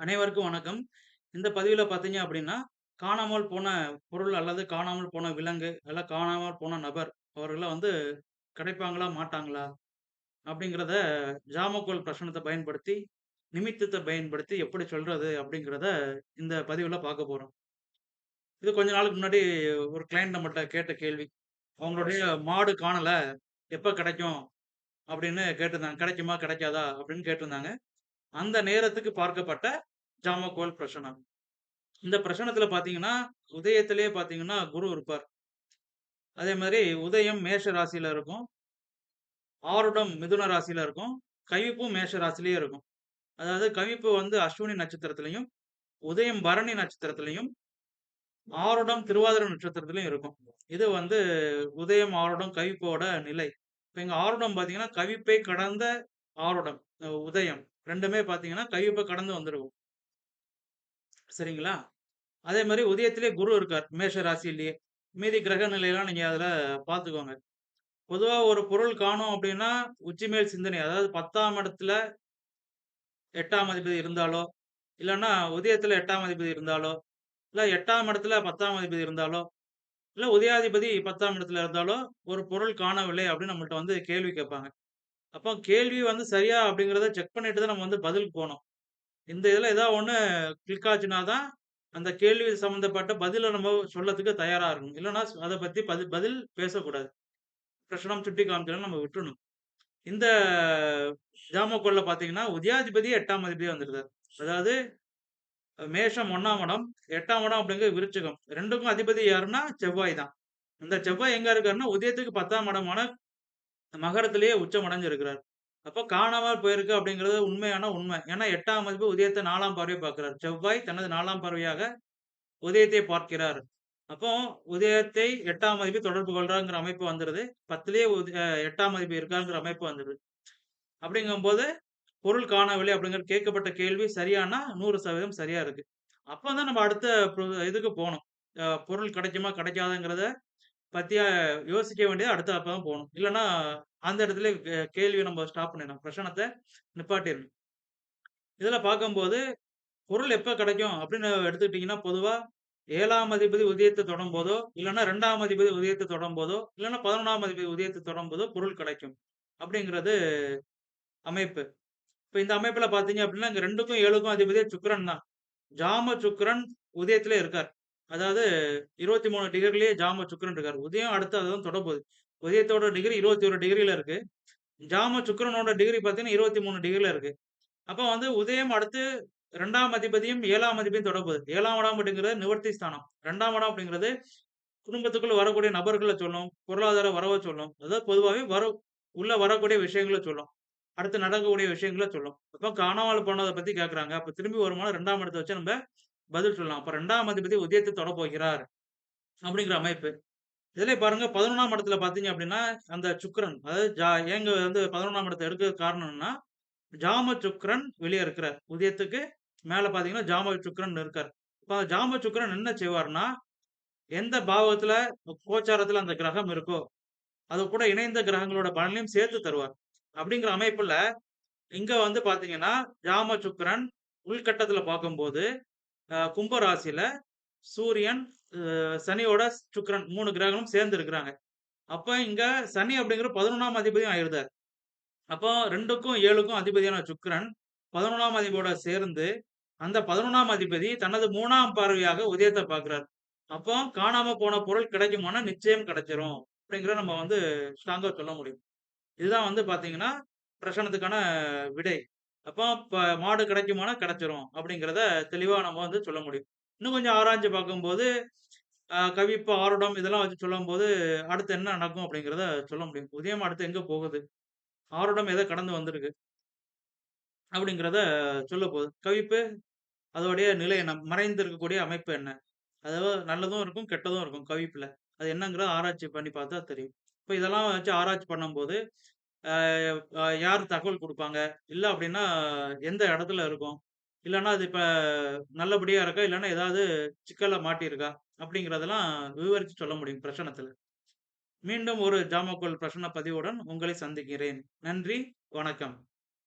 அனைவருக்கும் வணக்கம். இந்த பதிவில் பார்த்தீங்க அப்படின்னா, காணாமல் போன பொருள் அல்லது காணாமல் போன விலங்கு, அல்ல காணாமல் போன நபர் அவர்களை வந்து கிடைப்பாங்களா? மாட்டாங்களா? அப்படிங்கிறத ஜாமக்கோல் பிரசனத்தை பயன்படுத்தி, நிமித்தத்தை பயன்படுத்தி எப்படி சொல்றது? அப்படிங்கிறத இந்த பதிவில் பார்க்க போகிறோம் இது கொஞ்ச நாளுக்கு முன்னாடி ஒரு கிளைண்ட் நம்மகிட்ட கேட்ட கேள்வி. அவங்களுடைய மாடு காணலை எப்போ கிடைக்கும்? அப்படின்னு கேட்டிருந்தாங்க. கிடைக்குமா? கிடைக்காதா? அப்படின்னு கேட்டிருந்தாங்க. அந்த நேரத்துக்கு பார்க்கப்பட்ட ஜாமக்கோல் பிரசனம். இந்த பிரசனத்துல பார்த்தீங்கன்னா, உதயத்திலேயே பார்த்தீங்கன்னா, குரு இருப்பார். அதே மாதிரி உதயம் மேஷ ராசியில இருக்கும். ஆருடம் மிதுன ராசியில இருக்கும். கவிப்பும் மேஷ ராசியிலேயே இருக்கும். அதாவது கவிப்பு வந்து அஸ்வினி நட்சத்திரத்திலையும் உதயம் பரணி நட்சத்திரத்திலையும் ஆருடம் திருவாதிரை நட்சத்திரத்திலையும் இருக்கும். இது வந்து உதயம், ஆருடம், கவிப்போட நிலை. இப்ப இங்க ஆருடம் பார்த்தீங்கன்னா, கவிப்பை கடந்த ஆருடம். உதயம். ரெண்டுமே பார்த்தீங்கன்னா, கவிப்பை கடந்து வந்துருக்கும் சரிங்களா? அதே மாதிரி உதயத்திலேயே குரு இருக்கார். மேஷ ராசியிலேயே. மீதி கிரக நிலையெல்லாம் நீங்க அதில் பார்த்துக்கோங்க. பொதுவாக ஒரு பொருள் காணோம் அப்படின்னா, உச்சிமேல் சிந்தனை. அதாவது 10ஆம் இடத்துல எட்டாம் அதிபதி இருந்தாலோ, இல்லைன்னா உதயத்தில் எட்டாம் அதிபதி இருந்தாலோ, இல்லை எட்டாம் இடத்துல 10ஆம் அதிபதி இருந்தாலோ, இல்லை உதயாதிபதி 10ஆம் இடத்துல இருந்தாலோ, ஒரு பொருள் காணவில்லை அப்படின்னு நம்மள்ட்ட வந்து கேள்வி கேட்பாங்க. அப்போ கேள்வி வந்து சரியா அப்படிங்கிறத செக் பண்ணிட்டு தான் நம்ம வந்து பதிலுக்கு போகணும் இந்த இதில் ஏதாவது ஒன்று கிளிக் ஆச்சுன்னா தான், அந்த கேள்வி சம்மந்தப்பட்ட பதிலை நம்ம சொல்லத்துக்கு தயாராக இருக்கணும். இல்லைன்னா அதை பற்றி பதி பதில் பேசக்கூடாது. பிரச்சனம் சுட்டி காமிச்சாலும் நம்ம விட்டுணும் இந்த ஜாமக்கோளில் பார்த்தீங்கன்னா, உதயாதிபதி 8ஆம் அதிபதியா வந்திருக்காரு. அதாவது மேஷம் ஒன்றாம் இடம், எட்டாம் இடம் அப்படிங்கிற விருச்சகம் ரெண்டுக்கும் அதிபதி யாருன்னா செவ்வாய் தான். இந்த செவ்வாய் எங்கே இருக்காருன்னா, உதயத்துக்கு 10ஆம் இடமான மகரத்திலேயே உச்சம் அடைஞ்சிருக்கிறார். அப்ப காணாமல் போயிருக்கு அப்படிங்கிறது உண்மையான உண்மை. ஏன்னா எட்டாம் மதிப்பு உதயத்தை நாலாம் பார்வையை பார்க்கிறார். செவ்வாய் தனது நாலாம் பார்வையாக உதயத்தை பார்க்கிறார். அப்போ உதயத்தை எட்டாம் மதிப்பு தொடர்பு கொள்றாங்கிற அமைப்பு வந்துருது. 10லயே உத எட்டாம் மதிப்பு இருக்காருங்கிற அமைப்பு வந்துருது. அப்படிங்கும்போது, பொருள் காணவில்லை அப்படிங்கிற கேட்கப்பட்ட கேள்வி சரியானா 100% சரியா இருக்கு. அப்போ தான் நம்ம அடுத்த இதுக்கு போகணும் பொருள் கிடைக்குமா? கிடைக்காதுங்கிறத பத்தியா யோசிக்க வேண்டியது அடுத்த அப்ப தான் போகணும் இல்லைன்னா அந்த இடத்துல கேள்வியை நம்ம ஸ்டாப் பண்ணிடணும். பிரச்சனத்தை நிப்பாட்டிடணும் இதில் பார்க்கும்போது, பொருள் எப்போ கிடைக்கும் அப்படின்னு எடுத்துக்கிட்டீங்கன்னா, பொதுவாக ஏழாம் அதிபதி உதயத்த தொடும்போதோ, இல்லன்னா 2ஆம் அதிபதி உதயத்த தொடும்போதோ, இல்லன்னா 11ஆம் அதிபதி உதயத்த தொடும்போதோ பொருள் கிடைக்கும். அப்படிங்கிறது அமைப்பு. இப்போ இந்த அமைப்பில் பார்த்தீங்க அப்படின்னா, இங்கே ரெண்டுக்கும் ஏழுக்கும் அதிபதியே சுக்கரன் தான். ஜாம சுக்கரன் உதயத்திலே இருக்கார். அதாவது இருபத்தி மூணு டிகிரிலேயே ஜாம சுக்கரன் இருக்காரு. உதயம் அடுத்து அதுதான் தொடப்போகுது. உதயத்தோட டிகிரி இருபத்தி ஒரு டிகிரியில இருக்கு. ஜாம சுக்கரனோட டிகிரி பார்த்தீங்கன்னா 23 டிகிரில இருக்கு. அப்போ வந்து உதயம் அடுத்து ரெண்டாம் அதிபதியும் ஏழாம் அதிபதியும் தொடப்போகுது. ஏழாம் இடம் அப்படிங்கிறது நிவர்த்தி ஸ்தானம். ரெண்டாம் இடம் அப்படிங்கிறது குடும்பத்துக்குள்ள வரக்கூடிய நபர்கள சொல்லும். பொருளாதார வரவை சொல்லும். அதாவது பொதுவாகவே வர உள்ள வரக்கூடிய விஷயங்கள சொல்லும். அடுத்து நடக்கக்கூடிய விஷயங்கள சொல்லும். அப்போ காணாமல் போனதை பத்தி கேட்கறாங்க. அப்போ திரும்பி வருமானம் 2ஆம் இடத்த வச்சு நம்ம பதில் சொல்லலாம். அப்ப ரெண்டாம் அதிபதி உதயத்தை தொட போகிறார். அப்படிங்கிற அமைப்பு. இதுல பாருங்க 11ஆம் இடத்துல பார்த்தீங்க அப்படின்னா, அந்த சுக்கிரன் அதாவது ஜா ஏங்க வந்து 11ஆம் இடத்த எடுக்கிறதுக்கு காரணம்னா ஜாம சுக்கரன் வெளியே இருக்கிறார். உதயத்துக்கு மேல பார்த்தீங்கன்னா, ஜாம சுக்கரன் இருக்கார். இப்ப ஜாம சுக்கரன் என்ன செய்வார்னா எந்த பாவத்துல கோச்சாரத்துல அந்த கிரகம் இருக்கோ, அது கூட இணைந்த கிரகங்களோட பலனையும் சேர்த்து தருவார். அப்படிங்கிற அமைப்புல, இங்க வந்து பாத்தீங்கன்னா ஜாம சுக்கரன் உள்கட்டத்துல பார்க்கும்போது, கும்ப ராசியில சூரியன், சனியோட சுக்கரன் மூணு கிரகங்களும் சேர்ந்து இருக்கிறாங்க. அப்ப இங்க சனி அப்படிங்கிற 11ஆம் அதிபதியும் ஆயிருந்தார். அப்போ 2க்கும் 7க்கும் அதிபதியான சுக்கரன் பதினொன்றாம் அதிபதியோட சேர்ந்து, அந்த 11ஆம் அதிபதி தனது மூணாம் பார்வையாக உதயத்தை பார்க்கிறார். அப்போ காணாம போன பொருள் கிடைக்குமானா நிச்சயம் கிடைச்சிரும். அப்படிங்கிறத நம்ம வந்து ஸ்ட்ராங்கா சொல்ல முடியும். இதுதான் வந்து பார்த்தீங்கன்னா, பிரச்சனத்துக்கான விடை. அப்போ மாடு கிடைக்குமானா கிடைச்சிரும். அப்படிங்கிறத தெளிவா நம்ம வந்து சொல்ல முடியும். இன்னும் கொஞ்சம் ஆராய்ஞ்சு பார்க்கும்போது, கவிப்பு, ஆருடம் இதெல்லாம் வச்சு சொல்லும்போது, அடுத்து என்ன நடக்கும் அப்படிங்கிறத சொல்ல முடியும். உதயம் அடுத்து எங்க போகுது? ஆருடம் எதை கடந்து வந்திருக்கு? அப்படிங்கிறத சொல்லப்போகுது. கவிப்பு அதோடைய நிலை என்ன? மறைந்து இருக்கக்கூடிய அமைப்பு என்ன? அதாவது நல்லதும் இருக்கும், கெட்டதும் இருக்கும் கவிப்புல. அது என்னங்கிறத ஆராய்ச்சி பண்ணி பார்த்தா தெரியும். இப்ப இதெல்லாம் வச்சு ஆராய்ச்சி பண்ணும்போது, யார் தகவல் கொடுப்பாங்க இல்ல அப்படின்னா எந்த இடத்துல இருக்கும்? இல்லைன்னா அது இப்ப நல்லபடியா இருக்கா? இல்லைன்னா ஏதாவது சிக்கல்ல மாட்டியிருக்கா? அப்படிங்கிறதெல்லாம் விவரிச்சு சொல்ல முடியும் பிரச்சனத்தில் மீண்டும் ஒரு ஜாமக்கோல் பிரச்சனை பதிவுடன் உங்களை சந்திக்கிறேன். நன்றி, வணக்கம்.